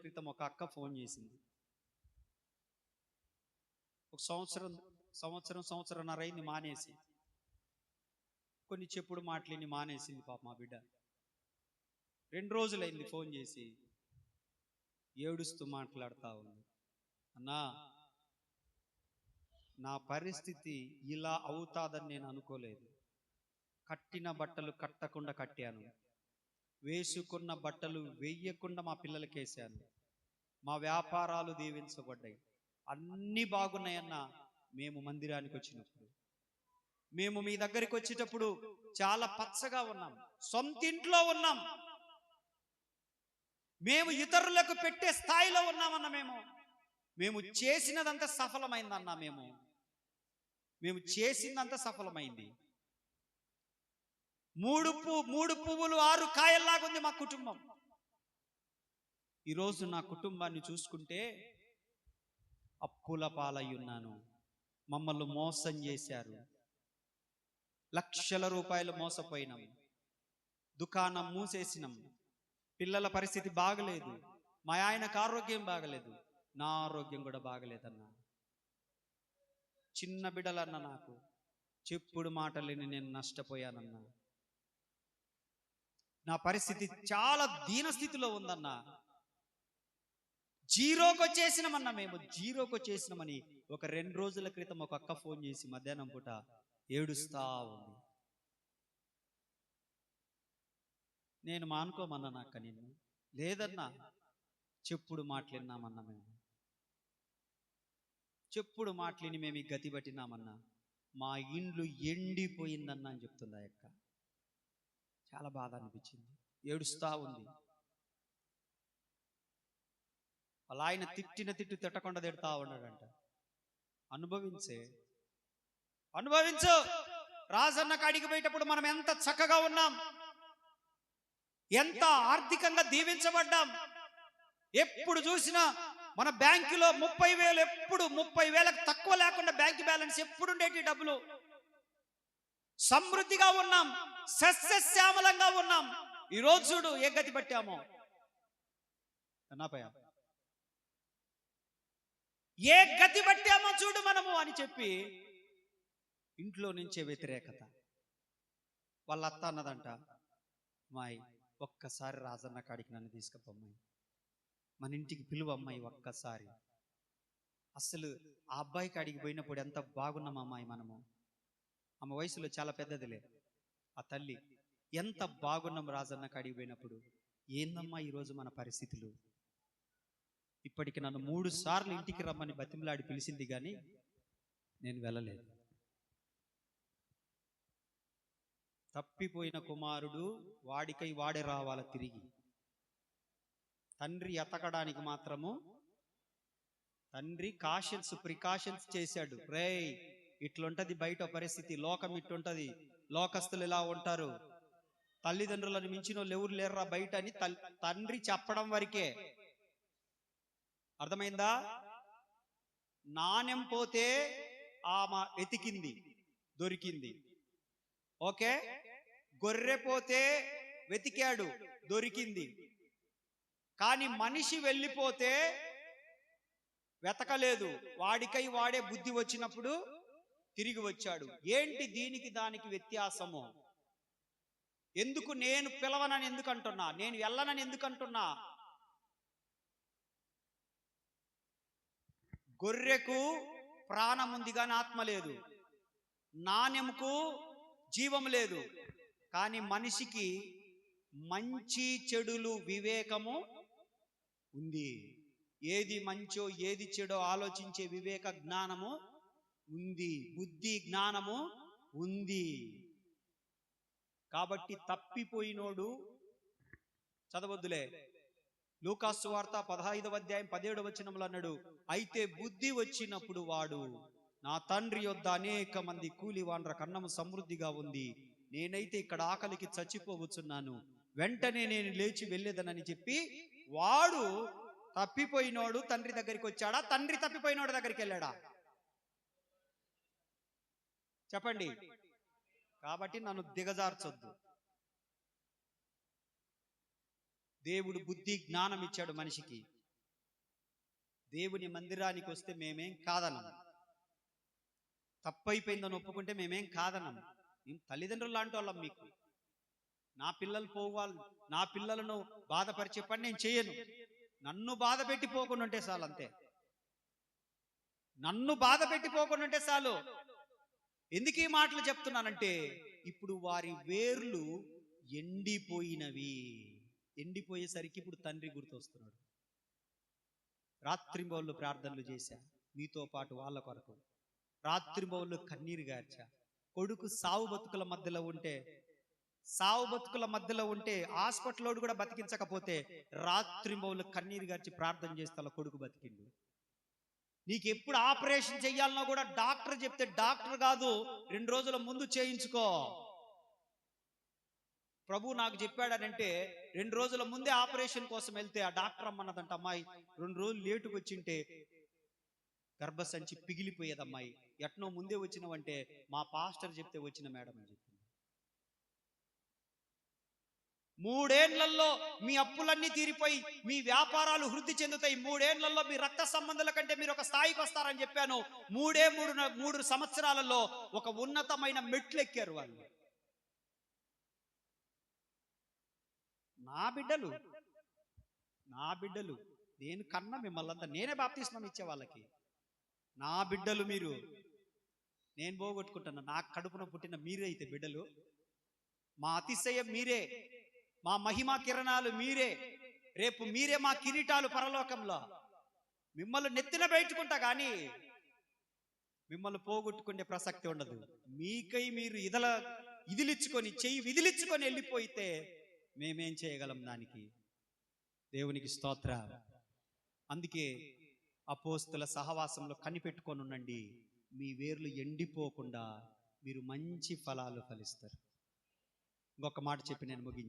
క్రితం ఒక అక్క ఫోన్ చేసింది. ఒక సంవత్సరం సంవత్సరం సంవత్సరంన్నర అయింది మానేసి. కొన్ని చెప్పుడు మాటలని మానేసింది పాప మా బిడ్డ. రెండు రోజులైంది ఫోన్ చేసి ఏడుస్తూ మాట్లాడుతూ ఉంది. అన్నా నా పరిస్థితి ఇలా అవుతాదని నేను అనుకోలేదు. కట్టిన బట్టలు కట్టకుండా కట్టాను. వేసుకున్న బట్టలు వెయ్యకుండా మా పిల్లలకి వేసాను మా వ్యాపారాలు దీవించబడ్డాయి. అన్నీ బాగున్నాయన్న మేము మందిరానికి వచ్చినప్పుడు. మేము మీ దగ్గరికి వచ్చేటప్పుడు చాలా పచ్చగా ఉన్నాం. సొంత ఇంట్లో ఉన్నాం. మేము ఇతరులకు పెట్టే స్థాయిలో ఉన్నామన్న మేము. మేము చేసినదంతా సఫలమైందన్నా మేము. మేము చేసిందంతా సఫలమైంది. మూడు పువ్వు మూడు పువ్వులు ఆరు కాయల్లాగుంది మా కుటుంబం. ఈరోజు నా కుటుంబాన్ని చూసుకుంటే అప్పుల పాలయ్యున్నాను. మమ్మల్ని మోసం చేశారు. లక్షల రూపాయలు మోసపోయినాం. దుకాణం మూసేసినాం. పిల్లల పరిస్థితి బాగలేదు. మా ఆయనకు ఆరోగ్యం బాగలేదు. నా ఆరోగ్యం కూడా బాగలేదన్నా. చిన్న బిడలన్న నాకు. చెప్పుడు మాటలేని నేను నష్టపోయానన్నా. నా పరిస్థితి చాలా దీన స్థితిలో ఉందన్నా. జీరోకి వచ్చేసినామన్నా మేము జీరోకు వచ్చేసినామని ఒక రెండు రోజుల క్రితం ఒక అక్క ఫోన్ చేసి మధ్యాహ్నం పూట ఏడుస్తా ఉంది. నేను మానుకోమన్నా అక్క నిన్ను. లేదన్నా చెప్పుడు మాట్లాడినామన్నా మేము. చెప్పుడు మాట్లాడి మేము గతి పట్టినామన్నా. మా ఇండ్లు ఎండిపోయిందన్నా అని చెప్తుంది ఆ యొక్క చాలా బాధ అనిపించింది. ఏడుస్తా ఉంది. అలా ఆయన తిట్టిన తిట్టు తిట్టకుండా తిడతా ఉన్నాడంట. అనుభవించే అనుభవించు! రాజన్న కాడికి పోయేటప్పుడు మనం ఎంత చక్కగా ఉన్నాం. ఎంత ఆర్థికంగా దీవించబడ్డాం. ఎప్పుడు చూసినా మన బ్యాంకులో ముప్పై వేలు ఎప్పుడు ముప్పై వేలకు తక్కువ లేకుండా బ్యాంక్ బ్యాలెన్స్ ఎప్పుడు ఉండేటి డబ్బులు? సమృద్ధిగా ఉన్నాం సస్యశ్యామలంగా ఉన్నాం. ఈ రోజు చూడు ఏ గతి పట్టామో. అన్నాపయ్య ఏ గతి పట్టామో చూడు మనము అని చెప్పి ఇంట్లో నుంచే వ్యతిరేకత. వాళ్ళ అత్త అన్నదంట మాయ్ ఒక్కసారి రాజన్న కాడికి నన్ను తీసుకుపోమ్మాయి. మన ఇంటికి పిలువ అమ్మాయి ఒక్కసారి. అసలు ఆ అబ్బాయి కాడికి పోయినప్పుడు ఎంత బాగున్నాం అమ్మాయి మనము. ఆమె వయసులో చాలా పెద్దదిలే. ఆ తల్లి ఎంత బాగున్నాం రాజన్న కడిగిపోయినప్పుడు ఏందమ్మా ఈరోజు మన పరిస్థితులు? ఇప్పటికి నన్ను మూడు సార్లు ఇంటికి రమ్మని బతిమలాడి పిలిచింది కానీ నేను వెళ్ళలేదు. తప్పిపోయిన కుమారుడు వాడికై వాడే రావాల తిరిగి. తండ్రి ఎతకడానికి మాత్రము తండ్రి కాషన్స్ ప్రికాషన్స్ చేశాడు. రేయ్ ఇట్లుంటది బయట పరిస్థితి లోకం ఇట్లుంటది. లోకస్తులు ఇలా ఉంటారు? తల్లిదండ్రులను మించిన వాళ్ళు ఎవరు లేర్రా బయట అని తండ్రి చెప్పడం వరకే. అర్థమైందా? నాణ్యం పోతే ఆమె వెతికింది దొరికింది. ఓకే? గొర్రె పోతే వెతికాడు దొరికింది. కానీ మనిషి వెళ్ళిపోతే వెతకలేదు. వాడికై వాడే బుద్ధి వచ్చినప్పుడు తిరిగి వచ్చాడు. ఏంటి దీనికి దానికి వ్యత్యాసము? ఎందుకు నేను పిలవనని ఎందుకు అంటున్నా నేను వెళ్ళనని ఎందుకు అంటున్నా గొర్రెకు ప్రాణం ఉంది కానీ ఆత్మ లేదు. నాణ్యముకు జీవం లేదు. కానీ మనిషికి మంచి చెడులు వివేకము ఉంది. ఏది మంచో ఏది చెడో ఆలోచించే వివేక జ్ఞానము ఉంది. బుద్ధి జ్ఞానము ఉంది. కాబట్టి తప్పిపోయినోడు చదవద్దులే. లూకాసు వార్త పదహైదవ అధ్యాయం పదిహేడు వచనంలో అన్నాడు అయితే బుద్ధి వచ్చినప్పుడు వాడు నా తండ్రి యొద్ద అనేక మంది కూలి వాండ్ర కన్నము సమృద్ధిగా ఉంది. నేనైతే ఇక్కడ ఆకలికి చచ్చిపోవచ్చున్నాను. వెంటనే నేను లేచి వెళ్ళేదనని చెప్పి వాడు తప్పిపోయినోడు తండ్రి దగ్గరికి వచ్చాడా? తండ్రి తప్పిపోయినోడు దగ్గరికి వెళ్ళాడా? చెప్పండి. కాబట్టి నన్ను దిగజార్చొద్దు. దేవుడు బుద్ధి జ్ఞానం ఇచ్చాడు మనిషికి. దేవుని మందిరానికి వస్తే మేమేం కాదనం. తప్పైపోయిందని ఒప్పుకుంటే మేమేం కాదనం. మేము తల్లిదండ్రులు లాంటి వాళ్ళం మీకు. నా పిల్లలు పోవాలి నా పిల్లలను బాధపరిచే పని నేను చేయను. నన్ను బాధ పెట్టి పోకుండా ఉంటే చాలు అంతే. నన్ను బాధ పెట్టి పోకుండా ఉంటే చాలు. ఎందుకు ఈ మాటలు చెప్తున్నానంటే ఇప్పుడు వారి వేర్లు ఎండిపోయినవి. ఎండిపోయేసరికి ఇప్పుడు తండ్రి గుర్తొస్తున్నాడు. రాత్రింబౌళ్ళు ప్రార్థనలు చేశా మీతో పాటు వాళ్ళ కొరకు. రాత్రింబౌళ్ళు కన్నీరు గార్చా. కొడుకు సావు బతుకుల మధ్యలో ఉంటే సావు బతుకుల మధ్యలో ఉంటే హాస్పిటల్లో కూడా బతికించకపోతే రాత్రింబౌళ్ళు కన్నీరు గార్చి ప్రార్థన చేస్తా వాళ్ళ కొడుకు బతికిండు. నీకు ఎప్పుడు ఆపరేషన్ చేయాలన్నా కూడా డాక్టర్ చెప్తే డాక్టర్ కాదు రెండు రోజుల ముందు చేయించుకో. ప్రభు నాకు చెప్పాడనంటే రెండు రోజుల ముందే ఆపరేషన్ కోసం వెళ్తే ఆ డాక్టర్ అమ్మన్నదంట అమ్మాయి రెండు రోజులు లేటుకు వచ్చింటే గర్భసంచి పిగిలిపోయేది అమ్మాయి ఎట్నో ముందే వచ్చినవంటే మా పాస్టర్ చెప్తే వచ్చిన మేడం అని చెప్పి. మూడేండ్లలో మీ అప్పులన్నీ తీరిపోయి మీ వ్యాపారాలు వృద్ధి చెందుతాయి. మూడేండ్లలో మీ రక్త సంబంధాల కంటే మీరు ఒక స్థాయికి వస్తారని చెప్పాను. మూడే మూడు మూడు సంవత్సరాలలో ఒక ఉన్నతమైన మెట్లు ఎక్కారు వాళ్ళు. నా బిడ్డలు నా బిడ్డలు నేను కన్నా మిమ్మల్ని అంతా నేనే బాప్తిస్మం ఇచ్చే వాళ్ళకి. నా బిడ్డలు మీరు నేను పోగొట్టుకుంటున్నా నా కడుపున పుట్టిన మీరే అయితే బిడ్డలు. మా అతిశయం మీరే. మా మహిమా కిరణాలు మీరే. రేపు మీరే మా కిరీటాలు పరలోకంలో. మిమ్మల్ని నెత్తిన పెట్టుకుంటా కానీ మిమ్మల్ని పోగొట్టుకునే ప్రసక్తి ఉండదు. మీకై మీరు ఇదల ఇదిలిచ్చుకొని చెయ్యి విదిలిచ్చుకొని వెళ్ళిపోయితే మేమేం చేయగలం దానికి? దేవునికి స్తోత్ర. అందుకే అపోస్తుల సహవాసంలో కనిపెట్టుకొని ఉండండి. మీ వేర్లు ఎండిపోకుండా మీరు మంచి ఫలాలు ఫలిస్తారు. ఇంకొక మాట చెప్పి నేను ముగించి